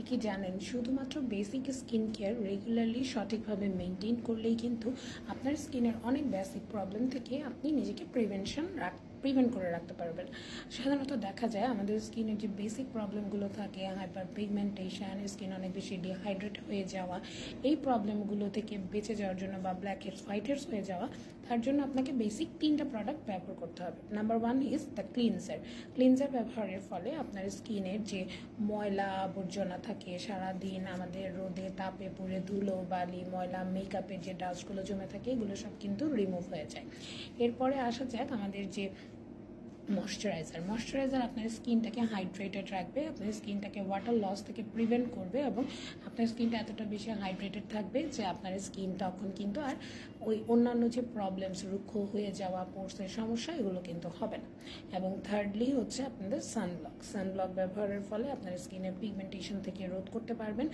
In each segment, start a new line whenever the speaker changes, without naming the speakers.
আপনি কি জানেন, শুধুমাত্র বেসিক স্কিন কেয়ার রেগুলারলি সঠিকভাবে মেনটেন করলেই কিন্তু আপনার স্কিনের অনেক বেসিক প্রবলেম থেকে আপনি নিজেকে প্রিভেনশন রাখ প্রিভেন্ট করে রাখতে পারবেন। সাধারণত দেখা যায় আমাদের স্কিনের যে বেসিক প্রবলেমগুলো থাকে হাইপার পিগমেন্টেশন স্কিন অনেক বেশি ডিহাইড্রেট হয়ে যাওয়া, এই প্রবলেমগুলো থেকে বেঁচে যাওয়ার জন্য বা ব্ল্যাক হেডস হোয়াইট হেডস হয়ে যাওয়া, তার জন্য আপনাকে বেসিক তিনটা প্রোডাক্ট ব্যবহার করতে হবে। Number one is the cleanser cleanser ব্যবহারের ফলে আপনার স্কিনের যে ময়লা আবর্জনা থাকে, সারাদিন আমাদের রোদে তাপে পুড়ে ধুলো, বালি, ময়লা মেকআপের যে ডাস্টগুলো জমে থাকে, এগুলো সব কিন্তু রিমুভ হয়ে যায়। এরপরে আসা যাক আমাদের যে ময়শ্চারাইজার ময়শ্চারাইজার আপনার স্কিনটাকে হাইড্রেটেড রাখবে, আপনার স্কিনটাকে ওয়াটার লস থেকে প্রিভেন্ট করবে এবং আপনার স্কিনটা এতটা বেশি হাইড্রেটেড থাকবে যে আপনার স্কিন তখন কিন্তু আর ওই অন্যান্য যে প্রবলেমস রুক্ষ হয়ে যাওয়া পোর্সের সমস্যা, এগুলো কিন্তু হবে না। এবং থার্ডলি হচ্ছে আপনাদের সানব্লক সানব্লক ব্যবহারের ফলে আপনার স্কিনের পিগমেন্টেশন থেকে রোধ করতে পারবেন।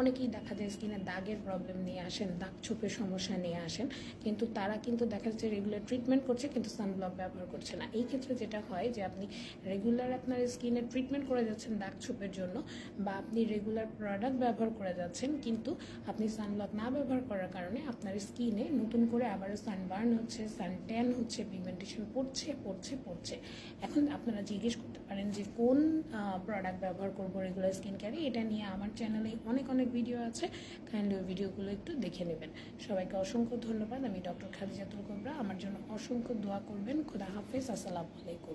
অনেকেই দেখা যায় স্কিনে দাগের প্রবলেম নিয়ে আসেন, দাগ ছোপের সমস্যা নিয়ে আসেন, কিন্তু তারা কিন্তু দেখা যাচ্ছে রেগুলার ট্রিটমেন্ট করছে, কিন্তু সানব্লক ব্যবহার করছে না। এই ক্ষেত্রে যেটা হয় যে আপনি রেগুলার আপনার স্কিনে ট্রিটমেন্ট করে যাচ্ছেন দাগ ছোপের জন্য বা আপনি রেগুলার প্রোডাক্ট ব্যবহার করে যাচ্ছেন, কিন্তু আপনি সানব্লক না ব্যবহার করার কারণে আপনার স্কিনে নতুন করে আবারও সানবার্ন হচ্ছে সান ট্যান হচ্ছে পিগমেন্টেশন পড়ছে পড়ছে পড়ছে। এখন আপনারা জিজ্ঞেস করতে পারেন যে কোন প্রোডাক্ট ব্যবহার করব রেগুলার স্কিন কেয়ারে এটা নিয়ে আমার চ্যানেলে অনেক অনেক ভিডিও আছে। কাইন্ডলি ওই ভিডিওগুলো একটু দেখে নেবেন। সবাইকে অসংখ্য ধন্যবাদ। আমি ডক্টর খাদিজাতুল কোবরা। আমার জন্য অসংখ্য দোয়া করবেন। খোদা হাফেজ। আসসালামু আলাইকুম।